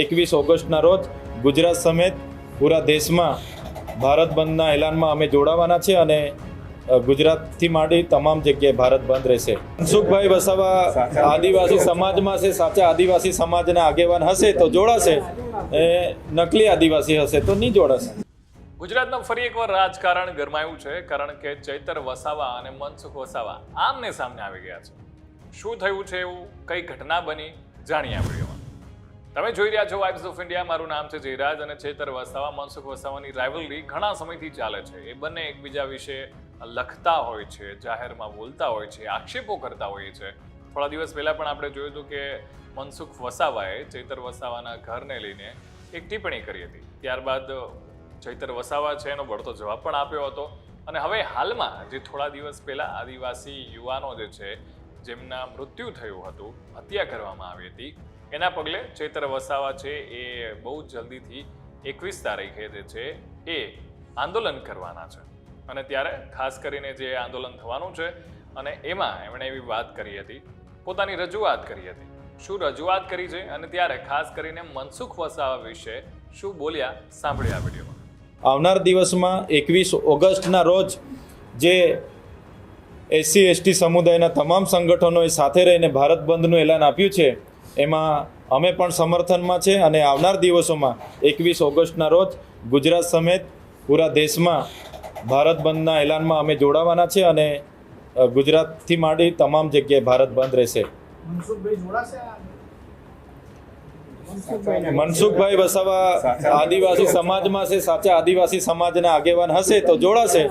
એકવીસ ઓગસ્ટના રોજ ગુજરાત સમેત પૂરા દેશમાં ભારત બંધના એલાનમાં અમે જોડાવાના છે અને ગુજરાતથી માંડી તમામ જગ્યાએ ભારત બંધ રહેશે. મનસુખભાઈ વસાવા આદિવાસી સમાજમાં છે, સાચા આદિવાસી સમાજના આગેવાન હશે તો જોડાશે. એ, નકલી આદિવાસી હશે તો નહીં જોડાશે. ગુજરાતમાં ફરી એકવાર રાજકારણ ગરમાયું છે, કારણ કે ચૈતર વસાવા અને મનસુખ વસાવા આમને સામને આવી ગયા છે. શું થયું છે એવું કઈ ઘટના બની, જાણીએ આ વિડીયોમાં. તમે જોઈ રહ્યા છો વાઇબ્સ ઓફ ઇન્ડિયા મારું નામ છે જયરાજ અને છેતર વસાવા, મનસુખ વસાવાની રાઇવલરી ઘણા સમયથી ચાલે છે. એ બંને એકબીજા વિશે લખતા હોય છે, જાહેરમાં બોલતા હોય છે, આક્ષેપો કરતા હોય છે. થોડા દિવસ પહેલાં પણ આપણે જોયું હતું કે મનસુખ વસાવાએ ચૈતર વસાવાના ઘરને લઈને એક ટિપ્પણી કરી હતી. ત્યારબાદ ચૈતર વસાવા છે એનો બળતો જવાબ પણ આપ્યો હતો. અને હવે હાલમાં, જે થોડા દિવસ પહેલાં આદિવાસી યુવાનો જે છે જેમના મૃત્યુ થયું હતું, હત્યા કરવામાં આવી હતી. એના પગલે ચેતર વસાવા છે એ બહુ જલ્દીથી એકવીસ તારીખે જે છે એ આંદોલન કરવાના છે. અને ત્યારે ખાસ કરીને જે આંદોલન થવાનું છે, અને એમાં એમણે એવી વાત કરી હતી, પોતાની રજૂઆત કરી હતી. શું રજૂઆત કરી છે? અને ત્યારે ખાસ કરીને મનસુખ વસાવા વિશે શું બોલ્યા? સાંભળ્યા વિડીયોમાં. આવનાર દિવસમાં એકવીસ ઓગસ્ટના રોજ જે એસસી એસટી સમુદાયના તમામ સંગઠનોએ સાથે રહીને ભારત બંધનું એલાન આપ્યું છે. એમાં અમે પણ સમર્થનમાં છે અને આવનાર દિવસોમાં એકવીસ ઓગસ્ટના રોજ ગુજરાત સમેત પૂરા દેશમાં ભારત બંધના એલાનમાં અમે જોડાવાના છે અને ગુજરાતથી માંડી તમામ જગ્યાએ ભારત બંધ રહેશે. મનસુખભાઈ વસાવા આદિવાસી સમાજમાં છે સાચા આદિવાસી સમાજના આગેવાન હશે તો જોડાશે.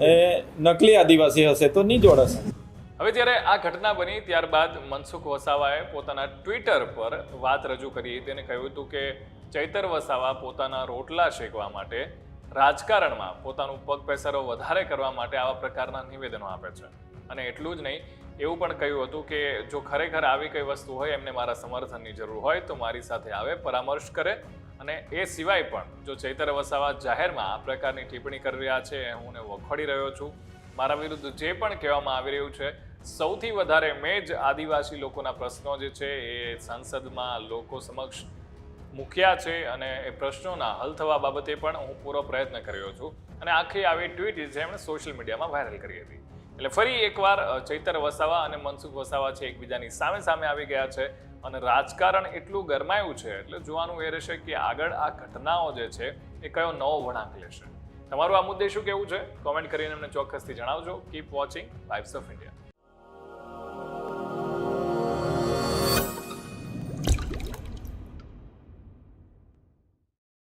એ નકલી આદિવાસી હશે તો નહીં જોડાશે. હવે જ્યારે આ ઘટના બની ત્યારબાદ મનસુખ વસાવાએ પોતાના ટ્વિટર પર વાત રજૂ કરી તેને કહ્યું હતું કે ચૈતર વસાવા પોતાના રોટલા શેકવા માટે રાજકારણમાં પોતાનું પગ પેસારો વધારે કરવા માટે આવા પ્રકારના નિવેદનો આપે છે. અને એટલું જ નહીં, એવું પણ કહ્યું હતું કે જો ખરેખર આવી કઈ વસ્તુ હોય, એમને મારા સમર્થનની જરૂર હોય તો મારી સાથે આવે, પરામર્શ કરે અને એ સિવાય પણ જો ચૈતર વસાવા જાહેરમાં આ પ્રકારની ટિપ્પણી કરી રહ્યા છે, હું એને વખોડી રહ્યો છું. મારા વિરુદ્ધ જે પણ કહેવામાં આવી રહ્યું છે, સૌથી વધારે મેં જ આદિવાસી લોકોના પ્રશ્નો જે છે, એ સંસદમાં લોકો સમક્ષ મૂક્યા છે અને એ પ્રશ્નોના હલ થવા બાબતે પણ હું પૂરો પ્રયત્ન કર્યો છું. અને આખી આવી ટ્વીટ જેમણે સોશિયલ મીડિયામાં વાયરલ કરી હતી. એટલે ફરી એકવાર ચૈતર વસાવા અને મનસુખ વસાવા છે એકબીજાની સામે સામે આવી ગયા છે અને રાજકારણ એટલું ગરમાયું છે, એટલે જોવાનું એ રહેશે કે આગળ આ ઘટનાઓ જે છે એ કયો નવો વળાંક લેશે. તમારું આ મુદ્દે શું કહેવું છે? કોમેન્ટ કરીને અમને ચોક્કસથી જણાવજો. Keep watching vibes of India